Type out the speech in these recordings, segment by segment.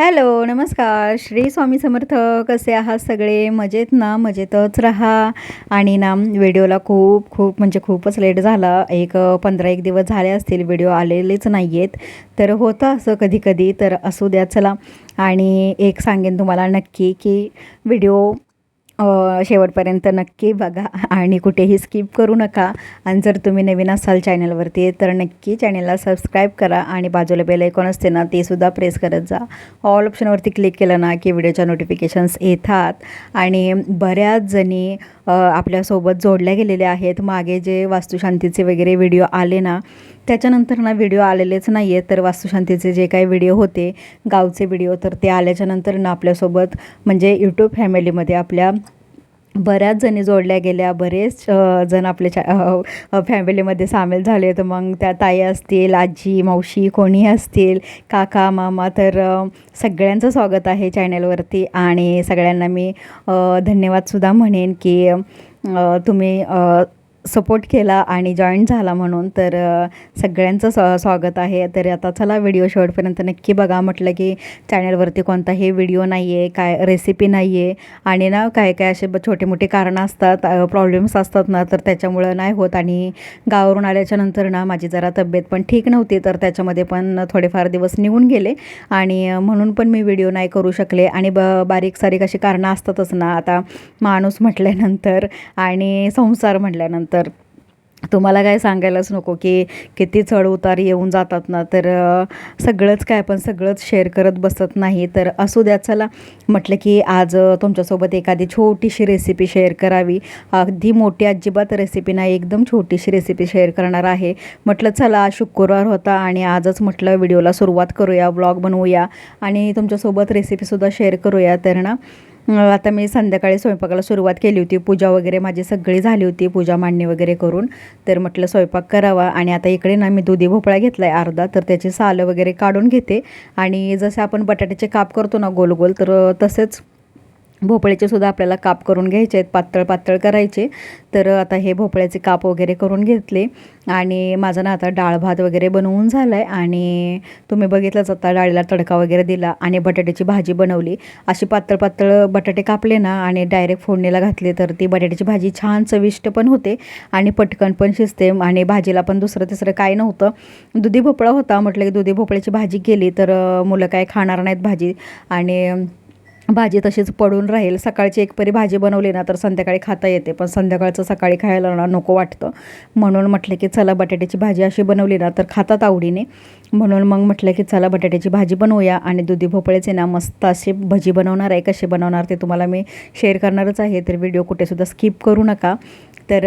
Hello नमस्कार. श्री स्वामी समर्थ कसे आहात सगळे? मजेत ना? मजेतच राहा. आणि ना व्हिडिओला खूप खूप म्हणजे खूपच लेट झाला. एक पंधरा एक दिवस झाले असतील व्हिडिओ आलेलेच नाही आहेत तर होतं असं कधी कधी तर असू द्या चला. आणि एक सांगेन तुम्हाला नक्की की व्हिडिओ शेवटपर्यंत नक्की बघा आणि कुठेही स्किप करू नका. आणि जर तुम्ही नवीन असाल चॅनलवरती तर नक्की चॅनलला सबस्क्राईब करा आणि बाजूला बेल आयकॉन असते ना ते सुद्धा प्रेस करत जा. ऑल ऑप्शनवरती क्लिक केलं ना की व्हिडिओच्या नोटिफिकेशन्स येतात. आणि बऱ्याच जणी आपल्यासोबत जोडल्या गेलेल्या आहेत. मागे जे वास्तुशांतीचे वगैरे व्हिडिओ आले ना त्याच्यानंतर ना व्हिडिओ आलेलेच नाही आहेत तर वास्तुशांतीचे जे काही व्हिडिओ होते गावचे व्हिडिओ तर ते आल्याच्यानंतर ना आपल्यासोबत म्हणजे यूट्यूब फॅमिलीमध्ये आपल्या बऱ्याच जणी जोडल्या गेल्या. बरेच जण आपल्या फॅमिलीमध्ये सामील झाले तर मग त्या ताई असतील आजी मावशी कोणी असतील काका मामा तर सगळ्यांचं स्वागत आहे चॅनलवरती आणि सगळ्यांना मी धन्यवादसुद्धा म्हणेन की तुम्ही सपोर्ट केला आणि जॉईन झाला म्हणून तर सगळ्यांचं स्वा स्वागत आहे. तर आता चला व्हिडिओ शेवटपर्यंत नक्की बघा. म्हटलं की चॅनलवरती कोणताही व्हिडिओ नाही आहे काय रेसिपी नाही आहे आणि ना काय काय असे छोटे मोठे कारणं असतात प्रॉब्लेम्स असतात ना तर त्याच्यामुळं नाही होत. आणि गावावरून आल्याच्यानंतर ना माझी जरा तब्येत पण ठीक नव्हती तर त्याच्यामध्ये पण थोडेफार दिवस निघून गेले. आणि म्हणून पण मी व्हिडिओ नाही करू शकले. आणि ब बारीक सारीक अशी कारणं असतातच ना. आता माणूस म्हटल्यानंतर आणि संसार म्हटल्यानंतर तर तुम्हाला काय सांगायलाच नको की किती चढउतार येऊन जातात ना तर सगळंच काय पण सगळंच शेअर करत बसत नाही. तर असू द्या चला. म्हटलं की आज तुमच्यासोबत एखादी छोटीशी रेसिपी शेअर करावी. अगदी मोठी अजिबात रेसिपी नाही एकदम छोटीशी रेसिपी शेअर करणार आहे. म्हटलं चला शुक्रवार होता आणि आजच म्हटलं व्हिडिओला सुरुवात करूया ब्लॉग बनवूया आणि तुमच्यासोबत रेसिपीसुद्धा शेअर करूया. तर ना आता मी संध्याकाळी स्वयंपाकाला सुरुवात केली होती. पूजा वगैरे माझी सगळी झाली होती. पूजा मांडणी वगैरे करून. तर म्हटलं स्वयंपाक करावा. आणि आता इकडे ना मी दुधी भोपळा घेतला आहे अर्धा. तर त्याची सालं वगैरे काढून घेते. आणि जसं आपण बटाट्याचे काप करतो ना गोल गोल तर तसेच भोपळ्याचे सुद्धा आपल्याला काप करून घ्यायचे आहेत पातळ पातळ करायचे. तर आता हे भोपळ्याचे काप वगैरे करून घेतले. आणि माझा ना आता डाळ भात वगैरे बनवून झाला आहे आणि तुम्ही बघितलंच आता डाळीला तडका वगैरे दिला आणि बटाट्याची भाजी बनवली. अशी पातळ पातळ बटाटे कापले ना आणि डायरेक्ट फोडणीला घातले तर ती बटाट्याची भाजी छान चविष्ट पण होते आणि पटकन पण शिजते आणि भाजीला पण दुसरं तिसरं काय नव्हतं. दुधी भोपळा होता म्हटलं की दुधी भोपळ्याची भाजी केली तर मुलं काय खाणार नाहीत भाजी. आणि भाजी तशीच पडून राहील. सकाळची एक परी भाजी बनवली ना तर संध्याकाळी खाता येते. पण संध्याकाळचं सकाळी खायला ना नको वाटतं. म्हणून म्हटलं की चला बटाट्याची भाजी अशी बनवली ना तर खातात आवडीने. म्हणून मग म्हटलं की चला बटाट्याची भाजी बनवूया. आणि दुधी भोपळ्याचे ना मस्त असे भजी बनवणार आहे. कसे बनवणार ते तुम्हाला मी शेअर करणारच आहे. तर व्हिडिओ कुठेसुद्धा स्किप करू नका. तर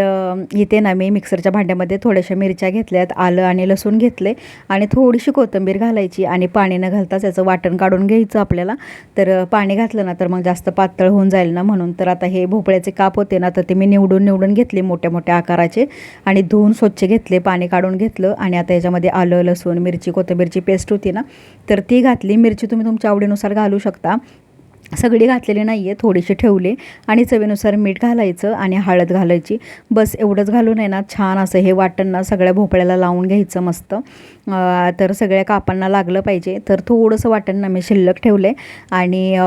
इथे ना मी मिक्सरच्या भांड्यामध्ये थोड्याशा मिरच्या घेतल्यात आलं आणि लसूण घेतले आणि थोडीशी कोथिंबीर घालायची आणि पाणी न घालताच याचं वाटण काढून घ्यायचं आपल्याला. तर पाणी घातलं ना तर मग जास्त पातळ होऊन जाईल ना म्हणून. तर आता हे भोपळ्याचे काप होते ना तर ते मी निवडून निवडून घेतले मोठ्या मोठ्या आकाराचे आणि धुवून स्वच्छ घेतले पाणी काढून घेतलं आणि आता याच्यामध्ये आलं लसूण मिरची कोथिंबीरची पेस्ट होती ना तर ती घातली. मिरची तुम्ही तुमच्या आवडीनुसार घालू शकता. सगळी घातलेली नाही आहे थोडीशी ठेवले आणि चवीनुसार मीठ घालायचं आणि हळद घालायची. बस एवढंच घालून आहे ना छान असं हे वाटण ना सगळ्या भोपळ्याला लावून घ्यायचं मस्त. तर सगळ्या कापांना लागलं पाहिजे. तर थोडंसं वाटण ना मी शिल्लक ठेवले आणि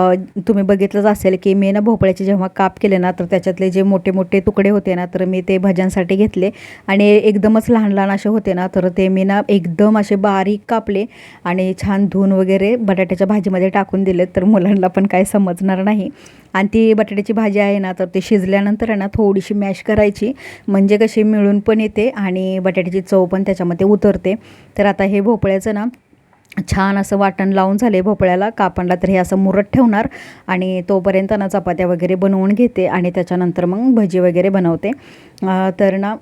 तुम्ही बघितलंच असेल की मी ना भोपळ्याचे जेव्हा काप केले ना तर त्याच्यातले जे मोठे मोठे तुकडे होते ना तर मी ते भज्यांसाठी घेतले. आणि एकदमच लहान लहान असे होते ना तर ते मी ना एकदम असे बारीक कापले आणि छान धुवून वगैरे बटाट्याच्या भाजीमध्ये टाकून दिले तर मुलांना पण काय समजणार नाही. आणि ती बटाट्याची भाजी आहे ना तर ते शिजल्यानंतर आहे ना थोडीशी मॅश करायची. म्हणजे कशी मिळून पण येते आणि बटाट्याची चव पण त्याच्यामध्ये उतरते. तर आता हे भोपळ्याचं ना छान असं वाटण लावून झाले भोपळ्याला. कापणला तर हे असं मुरत ठेवणार आणि तोपर्यंत ना चपात्या वगैरे बनवून घेते आणि त्याच्यानंतर मग भजी वगैरे बनवते. तर ना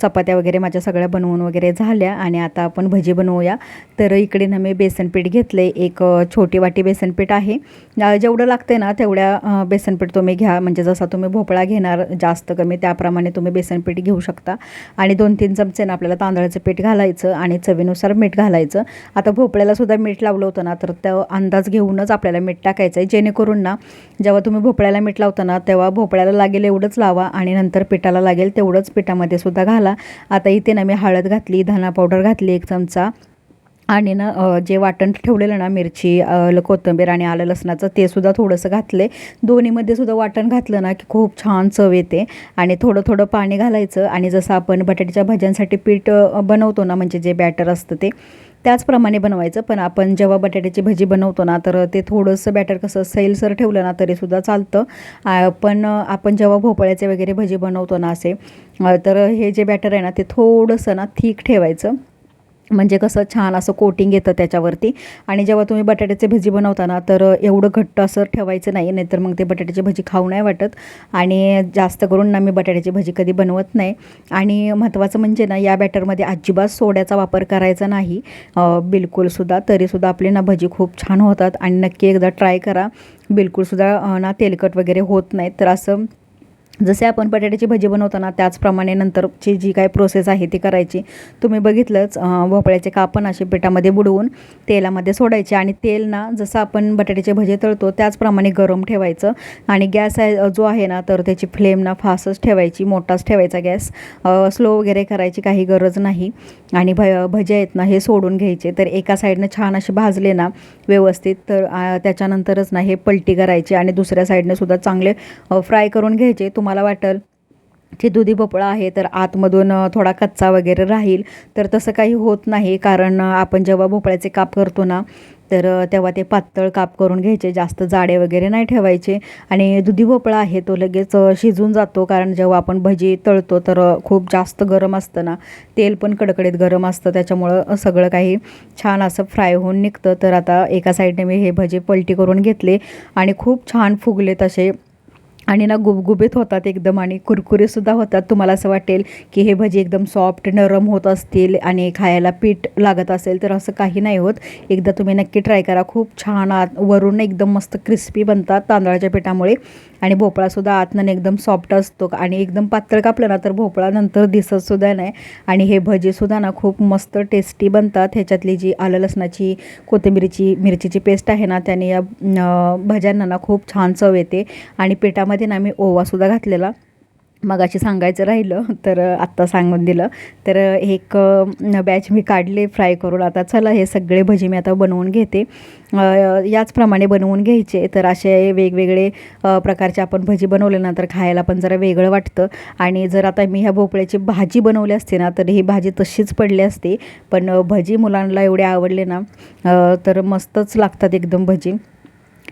चपात्या वगैरे माझ्या सगळ्या बनवून वगैरे झाल्या आणि आता आपण भजी बनवूया. तर इकडे ना मी बेसनपीठ घेतले एक छोटी वाटी बेसनपीठ आहे. जेवढं लागते ना तेवढ्या बेसनपीठ तुम्ही घ्या. म्हणजे जसा तुम्ही भोपळा घेणार जास्त कमी त्याप्रमाणे तुम्ही बेसनपीठ घेऊ शकता. आणि दोन तीन चमचे ना आपल्याला तांदळाचं पीठ घालायचं आणि चवीनुसार मीठ घालायचं. आता भोपळ्यालासुद्धा मीठ लावलं होतं ना तर त्या अंदाज घेऊनच आपल्याला मीठ टाकायचं आहे जेणेकरून ना जेव्हा तुम्ही भोपळ्याला मीठ लावता ना तेव्हा भोपळ्याला लागेल एवढंच लावा आणि नंतर पिठाला लागेल तेवढंच पिठामध्ये सुद्धा घाला. आता इथे ना मी हळद घातली धना पावडर घातली एक चमचा. आणि ना जे वाटण ठेवलेलं ना मिरची अ, कोथिंबीर आणि आलं लसणाचं ते सुद्धा थोडंसं घातले. दोन्हीमध्ये सुद्धा वाटण घातलं ना की खूप छान चव येते. आणि थोडं थोडं पाणी घालायचं. आणि जसं आपण बटाट्याच्या भाज्यांसाठी पीठ बनवतो ना म्हणजे जे बॅटर असतं ते त्याचप्रमाणे बनवायचं. पण आपण जेव्हा बटाट्याची भजी बनवतो ना तर ते थोडंसं बॅटर कसं सैलसर ठेवलं ना तरीसुद्धा चालतं. पण आपण जेव्हा भोपळ्याचे वगैरे भजी बनवतो ना असे तर हे जे बॅटर आहे ना ते थोडंसं ना थीक ठेवायचं. म्हणजे कसं छान असं कोटिंग येतं त्याच्यावरती. आणि जेव्हा तुम्ही बटाट्याचे भजी बनवता ना तर एवढं घट्ट असं ठेवायचं नाही नाहीतर मग ते बटाट्याची भजी खाऊ नाही वाटत. आणि जास्त करून ना मी बटाट्याची भजी कधी बनवत नाही. आणि महत्त्वाचं म्हणजे ना या बॅटरमध्ये अजिबात सोड्याचा वापर करायचा नाही. बिलकुलसुद्धा तरीसुद्धा आपली ना भजी खूप छान होतात. आणि नक्की एकदा ट्राय करा. बिलकुलसुद्धा ना तेलकट वगैरे होत नाहीत तर असं जसे आपण बटाट्याची भजी बनवताना त्याचप्रमाणे नंतरची जी काय प्रोसेस आहे ती करायची. तुम्ही बघितलंच भोपळ्याचे कापण असे पिठामध्ये बुडवून तेलामध्ये सोडायचे आणि तेल ना जसं आपण बटाट्याचे भजे तळतो त्याचप्रमाणे गरम ठेवायचं आणि गॅस आहे जो आहे ना तर त्याची फ्लेम ना फास्टच ठेवायची मोठाच ठेवायचा गॅस. स्लो वगैरे करायची काही गरज नाही आणि भ भजे आहेत ना हे सोडून घ्यायचे. तर एका साईडनं छान असे भाजले ना व्यवस्थित तर त्याच्यानंतरच ना हे पलटी करायची आणि दुसऱ्या साईडनं सुद्धा चांगले फ्राय करून घ्यायचे. तुम्हाला वाटेल की दुधी भोपळा आहे तर आतमधून थोडा कच्चा वगैरे राहील. तर तसं काही होत नाही कारण आपण जेव्हा भोपळ्याचे काप करतो ना तर तेव्हा ते पातळ काप करून घ्यायचे जास्त जाडे वगैरे नाही ठेवायचे. आणि दुधी भोपळा आहे तो लगेच शिजून जातो कारण जेव्हा आपण भजी तळतो तर खूप जास्त गरम असतं ना. तेल पण कडकडीत गरम असतं त्याच्यामुळं सगळं काही छान असं फ्राय होऊन निघतं. तर आता एका साईडने मी हे भजी पलटी करून घेतले आणि खूप छान फुगले तसे. आणि ना गुबगुबीत होतात एकदम आणि कुरकुरेसुद्धा होतात. तुम्हाला असं वाटेल की हे भजी एकदम सॉफ्ट नरम होत असतील आणि खायला पीठ लागत असेल तर असं काही नाही होत. एकदा तुम्ही नक्की ट्राय करा. खूप छान आत वरून एकदम मस्त क्रिस्पी बनतात तांदळाच्या पिठामुळे. आणि भोपळासुद्धा आतनं एकदम सॉफ्ट असतो. आणि एकदम पातळ कापलं ना तर भोपळा नंतर दिसतसुद्धा नाही. आणि हे भजीसुद्धा ना खूप मस्त टेस्टी बनतात. ह्याच्यातली जी आलं लसणाची कोथिंबीरीची मिरचीची पेस्ट आहे ना त्याने या भज्यांना ना खूप छान चव येते. आणि पिठामध्ये ना मी ओवासुद्धा घातलेला. मगाशी सांगायचं राहिलं तर आत्ता सांगून दिलं. तर एक बॅच मी काढले फ्राय करून. आता चला हे सगळे भजी मी आता बनवून घेते. याचप्रमाणे बनवून घ्यायचे. तर असे वेगवेगळे प्रकारचे आपण भजी बनवले ना तर खायला पण जरा वेगळं वाटतं. आणि जर आता मी ह्या भोपळ्याची भाजी बनवली असते ना तर ही भाजी तशीच पडली असते. पण भजी मुलांना एवढे आवडले ना तर मस्तच लागतात एकदम भजी.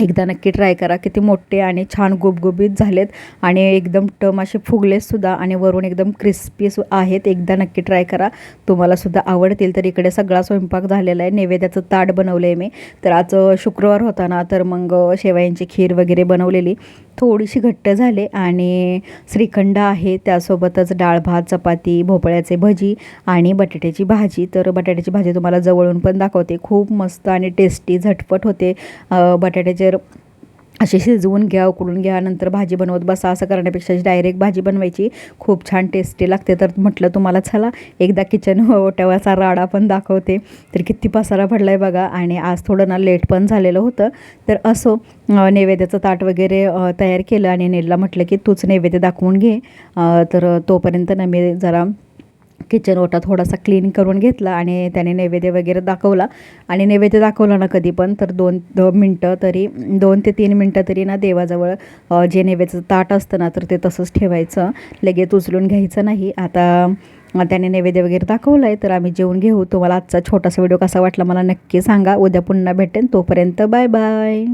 एकदा नक्की ट्राय करा. किती मोठे आणि छान गुबगुबीत झालेत आणि एकदम टम असे फुगलेसुद्धा आणि वरून एकदम क्रिस्पी सु आहेत. एकदा नक्की ट्राय करा. तुम्हाला सुद्धा आवडतील. तर इकडे सगळा स्वयंपाक झालेला आहे. नैवेद्याचं ताट बनवलं आहे मी. तर आज शुक्रवार होता ना तर मग शेवयांची खीर वगैरे बनवलेली. थोडीशी घट्ट झाले आणि श्रीखंड आहे त्यासोबतच डाळ भात चपाती भोपळ्याचे भजी आणि बटाट्याची भाजी. तर बटाट्याची भाजी तुम्हाला जवळून पण दाखवते. खूप मस्त आणि टेस्टी झटपट होते. बटाट्याचे असे शिजवून घ्या उकडून घ्या नंतर भाजी बनवत बसा. असं करण्यापेक्षा डायरेक्ट भाजी बनवायची. खूप छान टेस्टी लागते. तर म्हटलं तुम्हाला चला एकदा किचन ओट्यावरचा राडा पण दाखवते. तर किती पसारा पडला आहे बघा. आणि आज थोडं ना लेट पण झालेलं होतं. तर असो नैवेद्याचं ताट वगैरे तयार केलं आणि नेलला म्हटलं की तूच नैवेद्य दाखवून घे. तर तोपर्यंत ना मी जरा किचन ओटा थोडासा क्लीन करून घेतला आणि त्याने नैवेद्य वगैरे दाखवला. आणि नैवेद्य दाखवला ना कधी पण तर दोन दो मिनटं तरी दोन ते तीन मिनटं तरी ना देवाजवळ जे नैवेद्याचं ताट असतं ना तर ते तसंच ठेवायचं. लगेच उचलून घ्यायचं नाही. आता त्याने नैवेद्य वगैरे दाखवलं आहे तर आम्ही जेवून घेऊ. तुम्हाला आजचा छोटासा व्हिडिओ कसा वाटला मला नक्की सांगा. उद्या पुन्हा भेटेन. तोपर्यंत बाय बाय